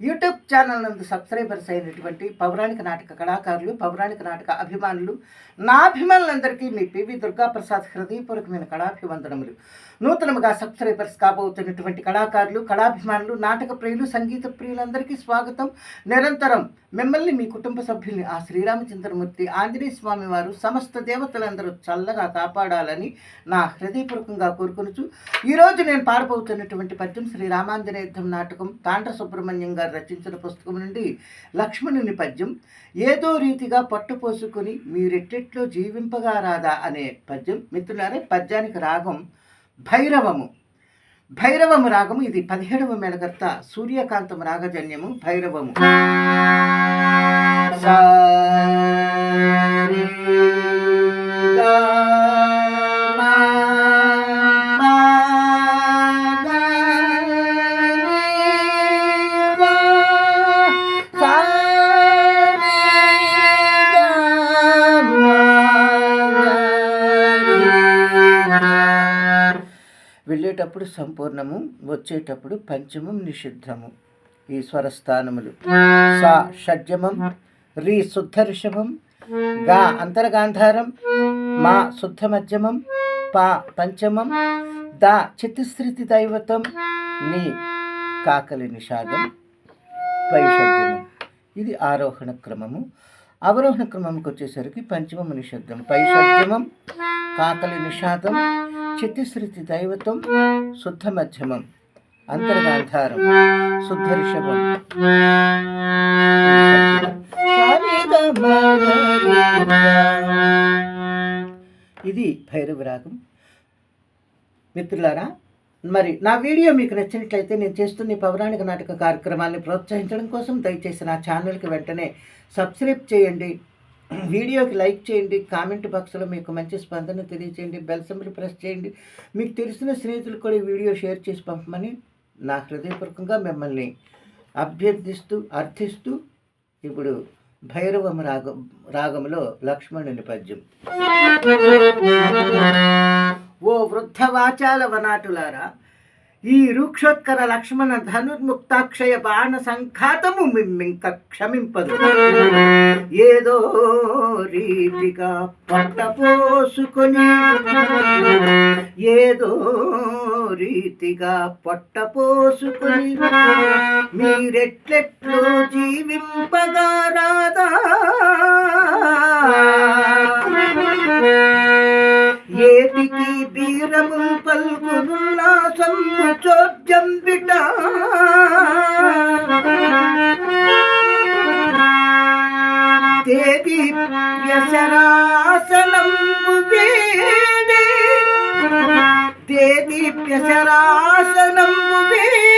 YouTube channel నందు subscribers అయినటువంటి పౌరాణిక నాటక కళాకారులు పౌరాణిక నాటక అభిమానులు నా అభిమానులందరికీ మీ పివి దుర్గాప్రసాద్ హృదయపూర్వకమైన కళాభివందనములు. నూతనముగా సబ్స్క్రైబర్స్ కాబోతున్నటువంటి కళాకారులు కళాభిమానులు నాటక ప్రియులు సంగీత ప్రియులందరికీ స్వాగతం. నిరంతరం మిమ్మల్ని మీ కుటుంబ సభ్యుల్ని ఆ శ్రీరామచంద్రమూర్తి ఆంజనేయ స్వామి వారు సమస్త దేవతలందరూ చల్లగా కాపాడాలని నా హృదయపూర్వకంగా కోరుకొనుచు ఈరోజు నేను పాడబోతున్నటువంటి పద్యం శ్రీ రామాంజనేయ నాటకం తాండ్ర సుబ్రహ్మణ్యం గారు రచించిన పుస్తకం నుండి లక్ష్మణుని పద్యం ఏదో రీతిగా పట్టుపోసుకొని మీరెట్టెట్లో జీవింపగా రాదా అనే పద్యం. మిత్రులారే పద్యానికి రాగం భైరవము. భైరవము రాగము. ఇది పదిహేడవ మెడగర్త సూర్యకాంతం రాగజన్యము. భైరవము. వెళ్ళేటప్పుడు సంపూర్ణము వచ్చేటప్పుడు పంచమం నిషిద్ధము. ఈ స్వరస్థానములు. సా షడ్జమం రి శుద్ధ రిషభం గా అంతర్గాంధారం మా శుద్ధ మధ్యమం పా పంచమం దా చిత్తశ్రుతి దైవతం ని కాకలి నిషాదం పైషడ్జమం ఇది ఆరోహణ క్రమము. అవరోహణ క్రమంకి వచ్చేసరికి పంచమం నిషాదం పై కాకలి నిషాదం చిత్తిశృతి దైవత్వం శుద్ధ మధ్యమం అంతర్గాంధారం శుద్ధ రిషభం ఇది భైరవ రాగం మిత్రులారా మరి నా వీడియో మీకు నచ్చినట్లయితే నేను చేస్తున్న పౌరాణిక నాటక కార్యక్రమాన్ని ప్రోత్సహించడం కోసం దయచేసి నా ఛానల్కి వెంటనే సబ్స్క్రైబ్ చేయండి. వీడియోకి లైక్ చేయండి కామెంట్ బాక్స్లో మీకు మంచి స్పందన తెలియచేయండి బెల్ సింబల్ ప్రెస్ చేయండి. మీకు తెలిసిన స్నేహితులు కూడా ఈ వీడియో షేర్ చేసి పంపమని నా హృదయపూర్వకంగా మిమ్మల్ని అభ్యర్థిస్తూ అర్థిస్తూ ఇప్పుడు భైరవం రాగం రాగంలో లక్ష్మణుని పద్యం. ఓ వృద్ధ వాచాల వనాటులారా ఈ రూక్షోత్కర లక్ష్మణ ధనుర్ముక్తాక్షయ బాణ సంఘాతము మిమ్మింక క్షమింపదు. ఏదో రీతిగా పొట్టపోసుకొని ఏదో రీతిగా పొట్టపోసుకొని మీరెట్లెట్లు జీవింపగా రాదా? చోద్యం బిట తేది వ్యసరాసనం వేడి తేది వ్యసరాసనం వేడి